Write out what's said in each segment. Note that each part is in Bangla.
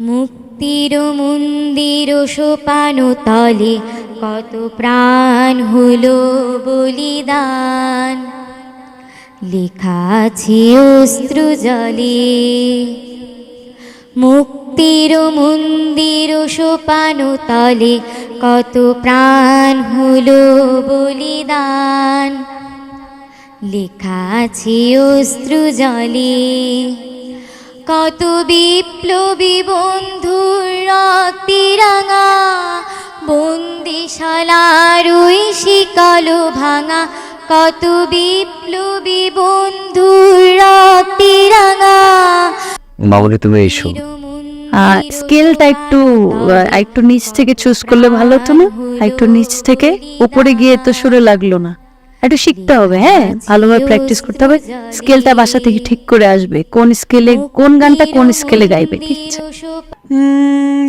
মুক্তির মন্দির সোপান তলে কত প্রাণ হলো বলিদান। লেখা আছে অস্ত্র জলে। মুক্তির মন্দির সোপান তলে কত প্রাণ হলো বলিদান। লেখা আছে অস্ত্র জলে। কত বিপ্লবী বন্ধুর রক্তিরাঙা বন্দিশালার ওই শিকল ভাঙা কত বিপ্লবী বন্ধুর রক্তিরাঙা মামনি তুমি এসো। স্কেলটা একটু একটু নিচ থেকে চুজ করলে ভালো হতো না? একটু নিচ থেকে উপরে গিয়ে তো সুরে লাগল না। একটু শিখতে হবে হ্যাঁ? ভালোভাবে প্র্যাকটিস করতে হবে। স্কেলটা বাসা থেকে ঠিক করে আসবে। কোন স্কেলে, কোন গানটা কোন স্কেলে গাইবে ঠিক আছে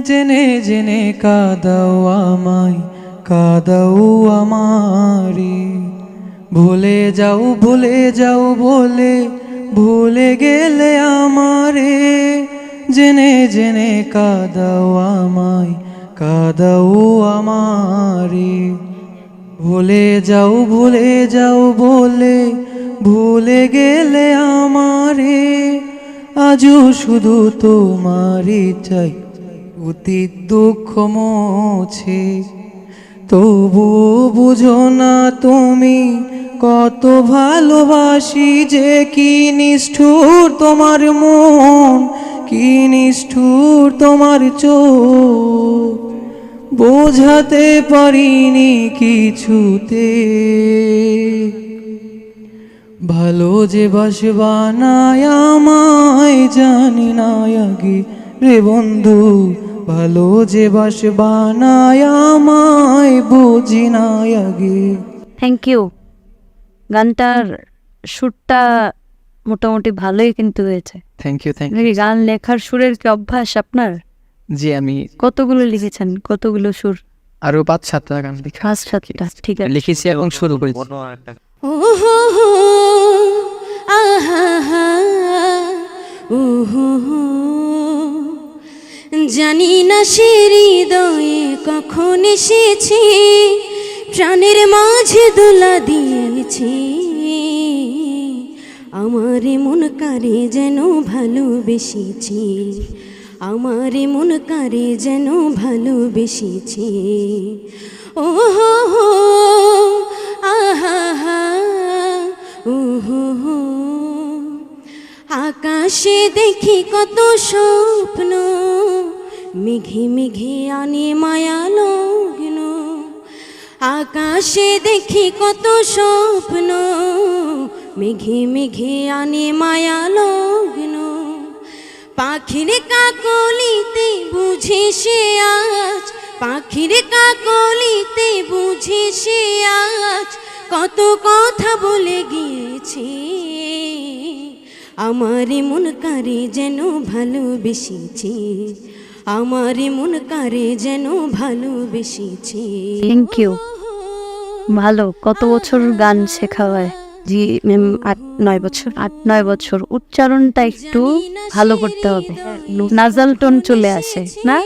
জেনে জেনে কাদাও আমায়, কাদাও আমারে। ভুলে যাও ভুলে যাও বলে, ভুলে গেলে আমারে। জেনে জেনে কাদাও আমায়, কাদাও আমারে। ভুলে যাও ভুলে যাও বলে, ভুলে গেলে আমারে। আজও শুধু তোমারই চাই অতীত দুঃখ মোছে। তবু বুঝো না তুমি কত ভালোবাসি যে কি নিষ্ঠুর তোমার মন, কি নিষ্ঠুর তোমার চোখ। বোঝাতে পারিনি কিছুতে। ভালো যে বাসবানায় আমায় জানি না আগে রে বন্ধু। ভালো যে বাসবানায় আমায় বুঝি না আগে। থ্যাংক ইউ গানটার সুরটা মোটামুটি ভালোই কিন্তু হয়েছে। থ্যাংক ইউ থ্যাংক নাকি গান লেখার সুরের কি অভ্যাস আপনার? জি আমি কতগুলো লিখেছেন? কতগুলো সুর? আরও পাঁচ সাতটা গান লিখা। পাঁচ সাতটা ঠিক আছে। লিখেছি এবং শুরু করেছি। ওহো হো, আহা হা, ওহো হো। জানি না সে হৃদয়ে কখন এসেছি প্রাণের মাঝে দোলা দিয়েছি আমার মন কারে যেন ভালোবেসেছি। আমার মন কারে যেন ভালোবেসেছি। ও হো হো আহা হা। আকাশে দেখি কত স্বপ্ন, মেঘে মেঘে আনে মায়া লগ্ন। আকাশে দেখি কত স্বপ্ন, মেঘে মেঘে আনে মায়া লগ্ন। পাখির কাকলিতে বুঝে সে আজ, পাখির কাকলিতে বুঝে সে আজ, কত কথা বলে গিয়েছে। আমার মন কারে যেন ভালোবেসেছি, আমার মন কারে যেন ভালোবেসেছি। থ্যাংক ইউ ভালো, কত বছর গান শেখা হয়। জি ম্যাম আট নয় বছর। আট নয় বছর। উচ্চারণটা একটু ভালো করতে হবে। নাজাল টোন চলে আসে না?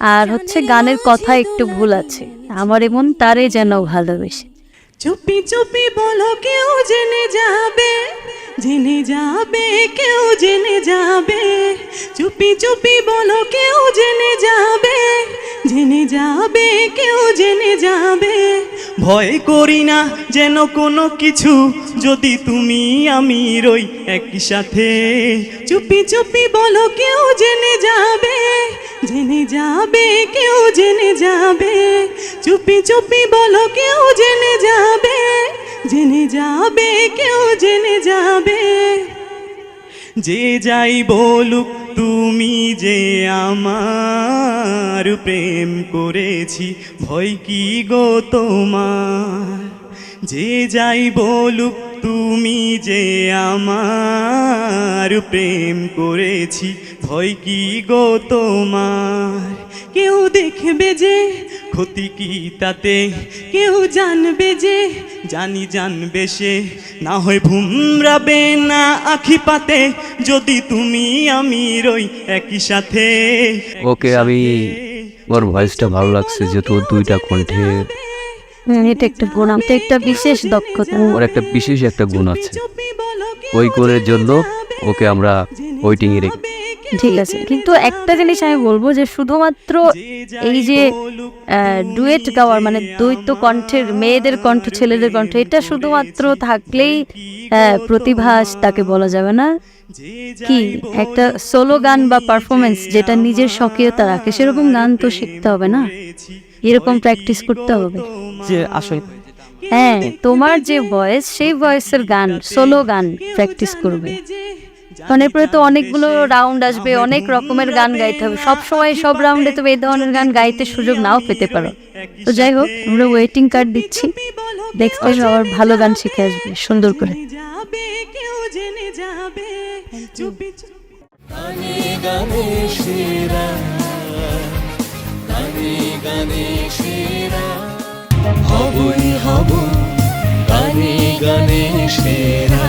আর হচ্ছে গানের কথা একটু ভুল আছে। আমার এমন তারে যেন ভালোবেসে। চুপি চুপি বলো কেউ জেনে যাবে? জেনে যাবে কেউ জেনে যাবে? চুপি চুপি বলো কেউ জেনে যাবে? জেনে যাবে, কেউ জেনে যাবে। ভয় করি না যেন কোনো কিছু, যদি তুমি আমি রই একই সাথে চুপি চুপি বলো, কেউ জেনে যাবে জেনে যাবে, কেউ জেনে যাবে। চুপি চুপি বলো, কেউ জেনে যাবে জেনে যাবে, কেউ জেনে যাবে। যে যাই বলুক, তুমি যে আমার প্রেম করেছি, ভয় কি গো তোমার? যে যাই বলুক, তুমি যে আমার প্রেম করেছি, ভয় কি গো তোমার? কেউ দেখবে যে ক্ষতি কি তাতে? কেউ জানবে যে জানি জানবে সে। না হয় ভুমরাবে না আখি পাতে। যদি তুমি আমি রই একই সাথে। ওকে আমি ওর ভয়েসটা ভালো লাগছে যেহেতু ওর দুইটা কণ্ঠে এটা একটা গুণ এটা একটা বিশেষ দক্ষতা। ওর একটা বিশেষ একটা গুণ আছে। ওই গুণের জন্য ওকে আমরা ওয়েটিংয়ে রেখে ঠিক আছে। কিন্তু একটা জিনিস আমি বলব যে শুধুমাত্র এই যে ডুয়েট গাওয়ার মানে দ্বৈত কণ্ঠের মেয়েদের কণ্ঠ ছেলেদের কণ্ঠ এটা শুধুমাত্র থাকলেই প্রতিভাস তাকে বলা যাবে না। কি? একটা সোলো গান বা পারফরমেন্স যেটা নিজের স্বকীয়তা রাখে সেরকম গান তো শিখতে হবে না। এরকম প্র্যাকটিস করতে হবে। যে আসল হ্যাঁ তোমার যে ভয়েস সেই ভয়েসের গান সোলো গান প্র্যাকটিস করবে। কারণ এরপরে তো অনেকগুলো রাউন্ড আসবে অনেক রকমের গান গাইতে হবে। সব সময় সব রাউন্ডে তুমি এই ধরনের গান গাইতে সুযোগ নাও পেতে পারো। তো যাই হোক আমরা ওয়েটিং কার্ড দিচ্ছি। দেখতে আবার ভালো গান শিখে আসবে সুন্দর করে। হবই হব গানে গানে সেরা।